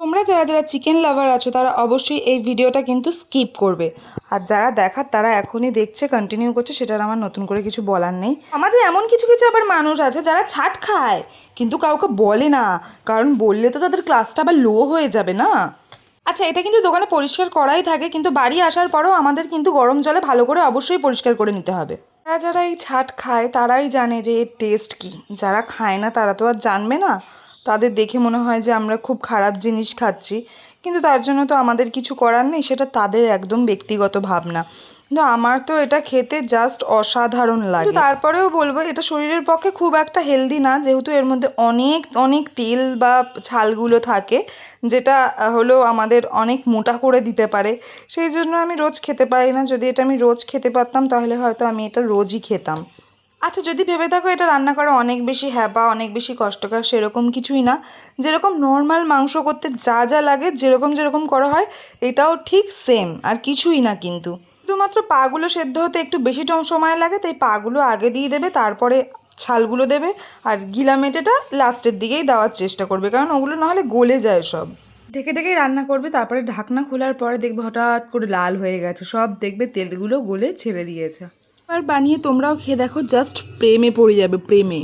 তোমরা যারা যারা চিকেন লাভার আছো, তারা অবশ্যই এই ভিডিওটা কিন্তু স্কিপ করবে। আর যারা দেখার, তারা এখনই দেখছে কন্টিনিউ করছে সেটার আমার নতুন করে কিছু বলার নেই। সমাজে এমন কিছু কিছু আবার মানুষ আছে, যারা ছাট খায়, কিন্তু কাউকে বলে না। কারণ বললে তো তাদের ক্লাসটা আবার লো হয়ে যাবে না। আচ্ছা এটা কিন্তু দোকানে পরিষ্কার করাই থাকে, কিন্তু বাড়ি আসার পরেও আমাদের কিন্তু গরম জলে ভালো করে অবশ্যই পরিষ্কার করে নিতে হবে। যারা যারা এই ছাট খায়, তারাই জানে যে এর টেস্ট কী। যারা খায় না, তারা তো আর জানবে না। তাদের দেখে মনে হয় যে আমরা খুব খারাপ জিনিস খাচ্ছি। কিন্তু তার জন্য তো আমাদের কিছু করার নেই, সেটা তাদের একদম ব্যক্তিগত ভাবনা। কিন্তু আমার তো এটা খেতে জাস্ট অসাধারণ লাগে। তারপরেও বলব, এটা শরীরের পক্ষে খুব একটা হেলদি না, যেহেতু এর মধ্যে অনেক অনেক তেল বা ছালগুলো থাকে, যেটা হলো আমাদের অনেক মোটা করে দিতে পারে। সেই জন্য আমি রোজ খেতে পারি না। যদি এটা আমি রোজ খেতে পারতাম, তাহলে হয়তো আমি এটা রোজই খেতাম। আচ্ছা যদি ভেবে থাকো এটা রান্না করা অনেক বেশি হ্যাপা, অনেক বেশি কষ্টকর, সেরকম কিছুই না। যেরকম নর্মাল মাংস করতে যা যা লাগে, যেরকম যেরকম করা হয়, এটাও ঠিক সেম আর কিছুই না কিন্তু। শুধুমাত্র পাগুলো সেদ্ধ হতে একটু বেশি সময় লাগে, তাই পাগুলো আগে দিয়ে দেবে, তারপরে ছালগুলো দেবে, আর গিলা মেটেটা লাস্টের দিকেই দেওয়ার চেষ্টা করবে, কারণ ওগুলো নাহলে গলে যায় সব। ঢেকে ঢেকেই রান্না করবে, তারপরে ঢাকনা খোলার পরে দেখবে হঠাৎ করে লাল হয়ে গেছে, সব দেখবে তেলগুলো গলে ছেড়ে দিয়েছে। আর বানিয়ে তোমরাও খেয়ে দেখো জাস্ট প্রেমে পড়ে যাবে প্রেমে।